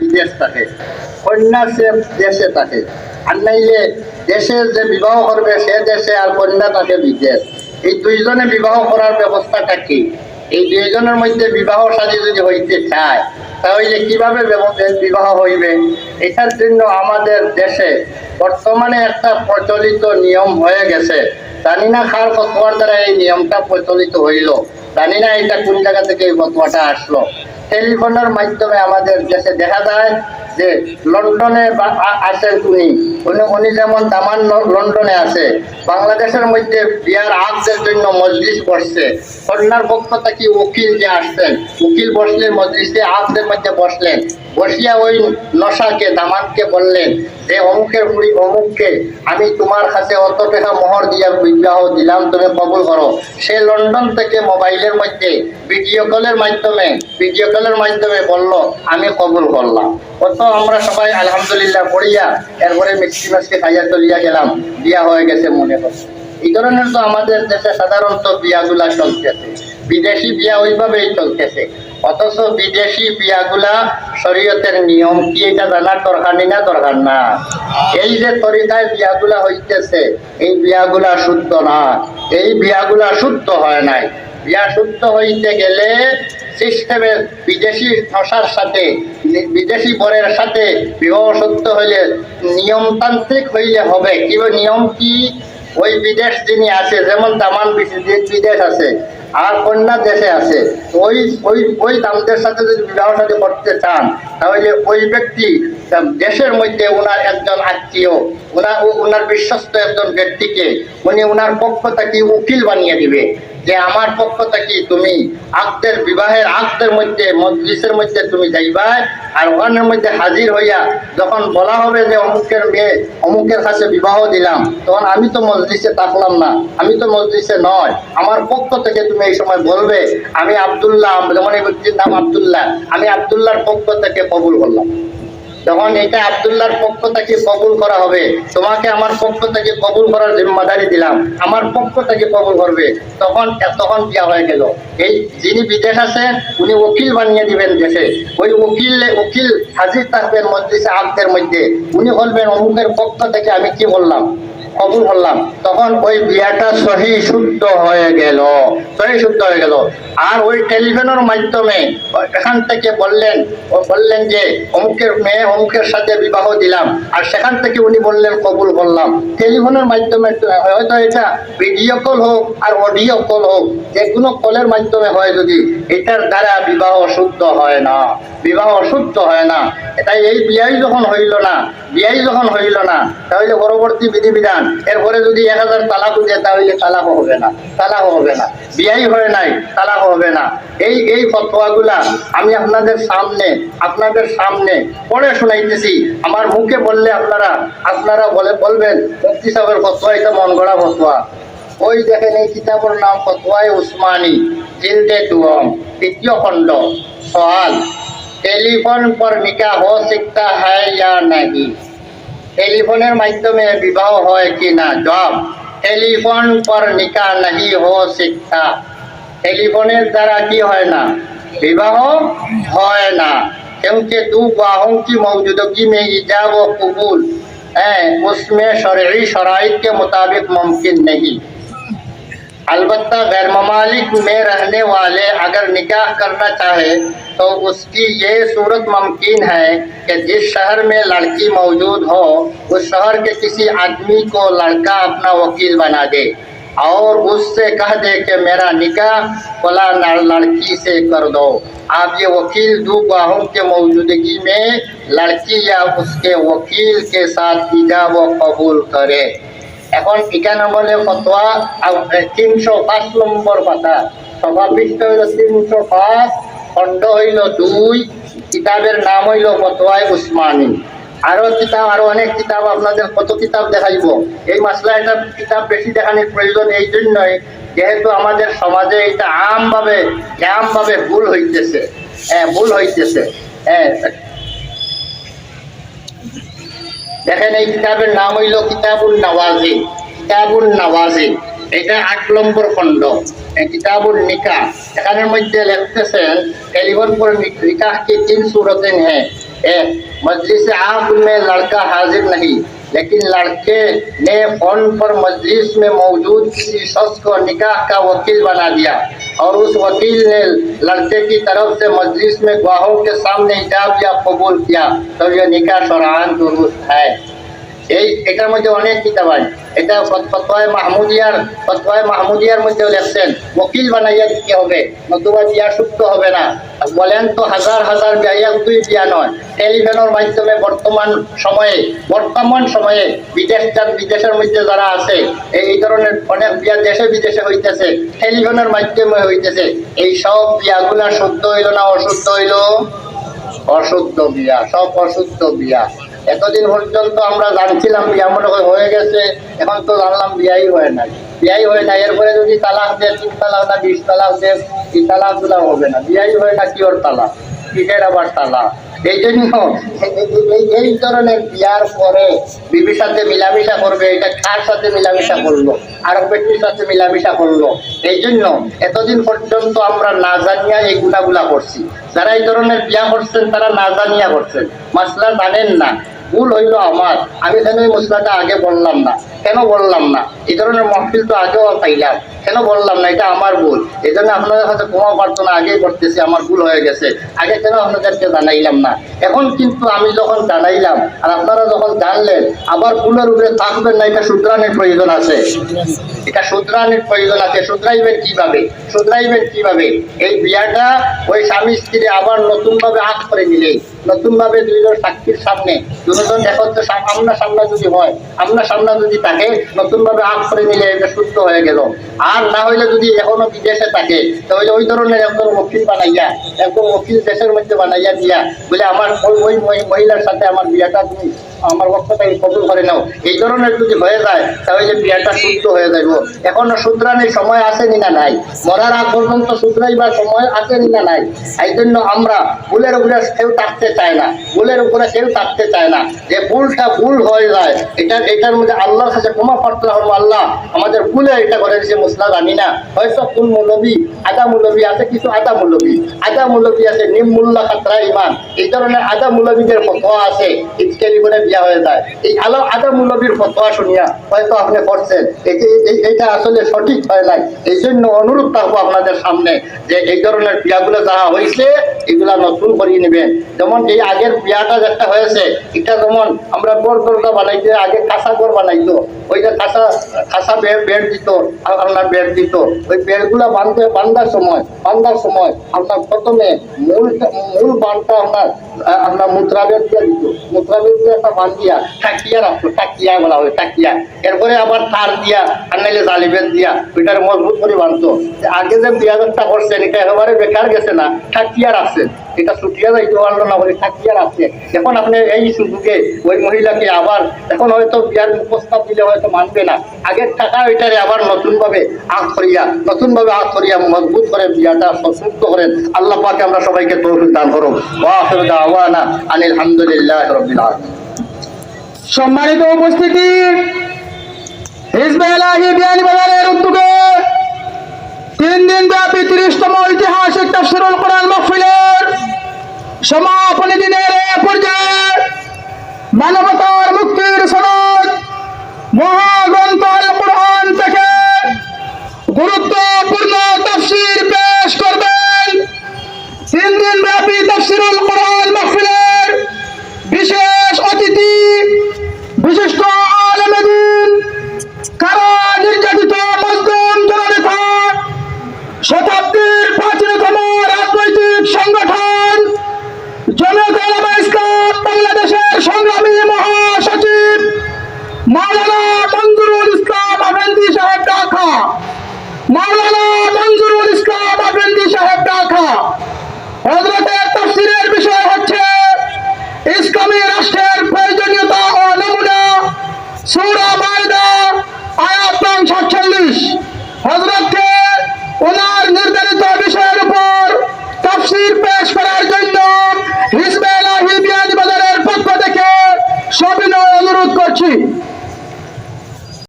বিদেশ থাকে কন্যা সে দেশে থাকে। আর নাইলে যে বিবাহ করবে, সে দেশে আর কন্যা থাকে বিদেশ। এই দুইজনে বিবাহ করার ব্যবস্থাটা কি? এই দুইজনের মধ্যে বিবাহ সাজি যদি হইতে চায়, তাহলে কীভাবে বিবাহ হইবে? এটার জন্য আমাদের দেশে বর্তমানে একটা প্রচলিত নিয়ম হয়ে গেছে। জানি না খার ফতোয়ার দ্বারা এই নিয়মটা প্রচলিত হইল। জানি না এটা কোন জায়গা থেকে এই ফতোয়াটা আসলো। টেলিফোনের মাধ্যমে আমাদের দেশে দেখা যায় যে লন্ডনে বা- আ- আছেন উনি। উনি উনি যেমন দামান ল- লন্ডনে আছে। বাংলাদেশের মধ্যে বিয়ার আগদের জন্য মজলিস বসছে। কন্যার পক্ষ থেকে উকিল যে আসছেন, উকিল বসলেন মজলিসে আগদের মধ্যে বসলেন। বসিয়া ওই নশাকে দামানকে বললেন যে অমুকের বুড়ি অমুককে, আমি তোমার কাছে অত টাকা মোহর দিয়া বিবাহ দিলাম, তুমি কবুল করো। সে লন্ডন থেকে মোবাইলের মধ্যে, ভিডিও কলের মাধ্যমে, ভিডিও কলের মাধ্যমে বলল, আমি কবুল করলাম। অত আমরা সবাই আলহামদুলিল্লাহ পড়িয়া, এরপরে মিষ্টি মাছকে খাইয়া চলিয়া গেলাম। বিয়া হয়ে গেছে মনে করছে এই ধরনের তো আমাদের দেশে সাধারণত বিয়াগুলা চলতেছে। বিদেশি বিয়া ওইভাবেই চলতেছে। অথচ বিদেশি বিয়াগুলা শরীয়তের নিয়ম কি এটা জানার দরকার না দরকার না? এই যে তরিকায় বিয়াগুলা হইতেছে, এই বিয়াগুলা শুদ্ধ না। এই বিয়াগুলা শুদ্ধ হয় নাই। বিয়া শুদ্ধ হইতে গেলে সিস্টেমের বিদেশি ভাষার সাথে, বিদেশি বরের সাথে বিবাহ শুদ্ধ হইলে নিয়মতান্ত্রিক হইলে হবে। কি নিয়ম কি? ওই বিদেশ যিনি আছে, যেমন দামান বিদেশ আছে, আর কন্যা দেশে আছে, ওই ওই ওই দামদের সাথে যদি বিবাহ সাথে করতে চান, তাহলে ওই ব্যক্তি দেশের মধ্যে ওনার একজন আত্মীয় ওনার ওনার বিশ্বস্ত একজন ব্যক্তিকে, উনি ওনার পক্ষ থেকে উকিল বানিয়ে দিবে। যে আমার পক্ষ থেকে তুমি আকদের বিবাহের আকদের মধ্যে, মজলিসের মধ্যে তুমি যাইবা আর ওখানের মধ্যে হাজির হইয়া যখন বলা হবে যে অমুকের মেয়ে, অমুকের কাছে বিবাহ দিলাম, তখন আমি তো মজলিসে থাকলাম না, আমি তো মজলিসে নয়। আমার পক্ষ থেকে তুমি এই সময় বলবে, আমি আব্দুল্লাহ, যেমন এই ব্যক্তির নাম আব্দুল্লাহ, আমি আব্দুল্লাহর পক্ষ থেকে কবুল করলাম। যখন এটা আব্দুল্লাহর পক্ষ থেকে কবুল করা হবে। তোমাকে আমার পক্ষ থেকে কবুল করার জিম্মাদারি দিলাম। আমার পক্ষ থেকে কবুল করবে। তখন তখন বিয়া হয়ে গেল। এই যিনি বিদেশ আছে, উনি উকিল বানিয়ে দিবেন দেশে। ওই উকিল উকিল হাজির থাকবেন মজলিসে আব্দের মধ্যে। উনি বলবেন, অমুকের পক্ষ থেকে আমি কি বললাম? কবুল করলাম। তখন ওই বিয়াটা সহি শুদ্ধ হয়ে গেল। সহি শুদ্ধ হয়ে গেল। আর ওই টেলিফোনের মাধ্যমে এখান থেকে বললেন, ও বললেন যে, অমুকের মেয়ে অমুকের সাথে বিবাহ দিলাম। আর সেখান থেকে উনি বললেন, কবুল করলাম। টেলিফোনের মাধ্যমে হয়তো এটা ভিডিও কল হোক আর অডিও কল হোক, যে কোনো কলের মাধ্যমে হয় যদি, এটার দ্বারা বিবাহ শুদ্ধ হয় না। বিবাহ শুদ্ধ হয় না। তাই এই বিয়াই যখন হইল না, বিয়াই যখন হইল না, তাহলে পরবর্তী বিধিবিধান সন্তান এরপরে যদি এক হাজার তালাক হয়ে যায়, তাহলে তালাক হবে না তালাক হবে না। বিয়াই হয় নাই তালাক হবে না। এই এই ফতোয়াগুলা আমি আপনাদের সামনে আপনাদের সামনে পড়ে শোনাইতেছি। আমার মুখে বললে আপনারা আপনারা বলে বলবেন মুক্তি সাহেবের ফতোয়া, এটা মন গড়া ফতোয়া। ওই দেখেন, এই কিতাবের নাম ফতোয়াই উসমানি, জিলদে দুম তৃতীয় খণ্ড। সওয়াল, টেলিফোন পর নিকা হো সিকতা হ্যাঁ ইয়া নাহি। টেলিফোনের মাধ্যমে বিবাহ হয় কি না জব টেলিফোন পর নিকাহ नहीं हो सकता টেলিফোনের দ্বারা কি হয় না বিবাহ হয় না क्योंकि दो बाहों की मौजूदगी में ईजाब व कबूल है उसमें शरई शराइत के मुताबिक मुमकिन नहीं अलबत्ता गैर ममालिक में रहने वाले अगर निकाह करना चाहे तो उसकी ये सूरत मुमकिन है कि जिस शहर में लड़की मौजूद हो, उस शहर के किसी आदमी को लड़का अपना वकील बना दे। और उससे कह दे कि मेरा निकाह फला लड़की से कर दो। आप ये वकील दो बाहों के मौजूदगी में लड़की या उसके वकील के साथ ईजाब व कबूल करे। এখন একানব্বই ফতোয়া তিনশো পাঁচ নম্বর পাতা সভাপৃষ্ট হইল তিনশো পাঁচ, খণ্ড হইল দুই, কিতাবের নাম হইল ফতোয়ায় উসমানী। আরও কিতাব, আরও অনেক কিতাব আপনাদের, কত কিতাব দেখাইব? এই মাসলা এটা কিতাব বেশি দেখানোর প্রয়োজন এই জন্যই, যেহেতু আমাদের সমাজে এটা আমভাবে আমভাবে ভুল হইতেছে। হ্যাঁ ভুল হইতেছে। হ্যাঁ দেখেন এই কিতাবের নাম হইল কিতাবুল নওয়াজি কিতাবুল নওয়াজি এটা আট নম্বর খণ্ড এই কিতাবুল নিকাহ এখানের মধ্যে লিখতেছেন টেলিফোন पर निकाह की तीन सूरतें हैं एक मजलिस आम में लड़का हाजिर नहीं लेकिन लड़के ने फ़ोन पर मजलिस में मौजूद किसी शख्स को निकाह का वकील बना दिया और उस वकील ने लड़के की तरफ़ से मजलिस में गवाहों के सामने हिजाब या कबूल किया। तो यह निकाह शरान दुरुस्त है। एक मुझे अनेक किताब এটা ফত- ফতোয়ায় মাহমুদিয়ার ফতোয়ায় মাহমুদিয়ার মধ্যে লেখছেন ওকিল বানাইয়া দিতে হবে, নতুবা বিয়া সুপ্ত হবে না। বলেন তো, হাজার হাজার বিয়া দুই বিয়া নয়। টেলিফোনের মাধ্যমে বর্তমান সময়ে বর্তমান সময়ে বিদেশ বিদেশের মধ্যে যারা আছে, এই ধরনের অনেক বিয়া দেশে বিদেশে হইতেছে টেলিফোনের মাধ্যমে হইতেছে। এই সব বিয়াগুলা শুদ্ধ হইল না অশুদ্ধ হইল? অশুদ্ধ বিয়া, সব অশুদ্ধ বিয়া। এতদিন পর্যন্ত আমরা জানছিলাম বিয়া মনে হয়ে গেছে, এখন তো জানলাম বিয়াই হয় না বিয়াই হয় না এরপরে যদি তালাক দেয়, তিন তালাক না বিশ তালাক দেয় তালাকগুলা হবে না। বিয়াই হয় না কি ওর তালাক? কিসের আবার তালাক? এই জন্য এই ধরনের বিয়ার পরে বিবির সাথে মিলামিশা করবে, এটা কার সাথে মিলামিশা করল? আর ব্যক্তির সাথে মিলামিশা করল? এই জন্য এতদিন পর্যন্ত আমরা না জানিয়া এই গুণাগুলা করছি। যারা এই ধরনের বিয়া করছেন, তারা না জানিয়া করছেন। মাসলা জানেন না। ভুল হইল আমার। আমি কেন এই মশলাটা আগে বললাম না। কেন বললাম না? এই ধরনের মহফিল তো আগেও পাইলাম। কেন বললাম না? এটা আমার ভুল। এই জন্য আপনাদের কাছে ক্ষমা প্রার্থনা, আগেই করতেছি, আমার ভুল হয়ে গেছে। আগে কেন আপনাদেরকে জানাইলাম না? এখন কিন্তু আমি যখন জানাইলাম, আর আপনারা যখন জানলেন, আবার ভুলের উপরে থাকবেন না, এটা শুধরানোর প্রয়োজন আছে। এটা শুধরানোর প্রয়োজন আছে। শুধরাইবেন কীভাবে? শুধরাইবেন কীভাবে? এই বিয়াটা ওই স্বামী স্ত্রী আবার নতুন ভাবে আখ করে নিলে নতুন ভাবে দুইজন সাক্ষীর সামনে, দুজন একত্রে আমনা সামনা যদি হয়, আমনা সামনা যদি থাকে নতুন আখ করে এটা সুস্থ হয়ে গেল। আর না হইলে যদি এখনও বিদেশে থাকে, তাহলে ওই ধরনের একজন উকিল বানাইয়া, একজন উকিল দেশের মধ্যে বানাইয়া দিয়া, বলে আমার ওই মহিলার সাথে আমার বিয়াটা তুমি আমার বক্তব্যটাকে কবুল করে নাও। এই ধরনের যদি হয়ে যায়, তাহলে বিয়াটা শুদ্ধ হয়ে যাইব। এখনও শুধরানোর সময় আসেনি না নাই? মরার আগ পর্যন্ত শুধরাইবার সময় আসেনি না নাই? এই জন্য আমরা ভুলের উপরে কেউ থাকতে চায় না। ভুলের উপরে কেউ থাকতে চায় না। যে ভুলটা ভুল হয়ে যায়, এটা, এটার মধ্যে আল্লাহর কাছে ক্ষমা প্রার্থনা করব আল্লাহ। আমাদের ভুলে এটা করে দিয়েছে মশলা জানি না হয়তো কোন মৌলবী আদা মৌলবী আছে, কিছু আদা মৌলবী আদা মৌলবী আছে নিম মুল্লা খাতরা ইমান। এই ধরনের আদা মৌলবীদের ফতোয়া আছে। ইজকেলি করে বিয়া হয়ে যায়। এই আলো আদা মৌলবীর ফতোয়া শুনিয়া হয়তো আপনি করছেন এইটা আসলে সঠিক হয় নাই। এই জন্য অনুরোধ থাকব আপনাদের সামনে যে এই ধরনের বিয়াগুলো যারা হয়েছে, এগুলা নতুন করিয়ে নেবেন। যেমন এই আগের বিয়াটা যেটা হয়েছে, এটা যেমন আমরা বড় দরগা বানাইতে, আগে কাঁচা ঘর বানাইতো। ওই যে কাঁচা কাঁচা বেড বেড দিত আপনার বেড দিত। ওই বেডগুলা বাঁধতে বান্ধার সময় বান্ধার সময় আপনার প্রথমে মূল মূল বানটা আপনার আপনার মুদ্রা বেড দিয়ে দিত। মুদ্রা বেড দিয়ে একটা বান দিয়া বলা এরপরে আবার তার দিয়া, আর নাইলে জালি বেদ দিয়া, ওইটার মজবুত করে আগে যে করছেন, এটা বেকার গেছে না রাখছেন। এটা ছুটিয়া যাইতে পারল না বলে রাখছে। এখন আপনি এই সুযোগে ওই মহিলাকে আবার, এখন হয়তো বিয়ার প্রস্তাব দিলে হয়তো মানবে না। আগের টাকা ওইটারে আবার নতুন ভাবে আগ করিয়া নতুন ভাবে আগ করিয়া মজবুত করে বিয়াটা সুস্থ করেন। আল্লাহ পাকে আমরা সবাইকে তৌফিক দান করো ওয়াখির দাওয়ানা আনিল হামদুলিল্লাহ সম্মানিত উপস্থিতি। হিজবে এলাহি বিয়ানি উদ্যোগে তিন দিন ব্যাপী সমাপনী দিনের পর্যায়ে মানবতার মুক্তির সনদ মহাগ্রন্থ থেকে গুরুত্বপূর্ণ হজরতের তফসিলের বিষয় হচ্ছে ইসলামী রাষ্ট্রের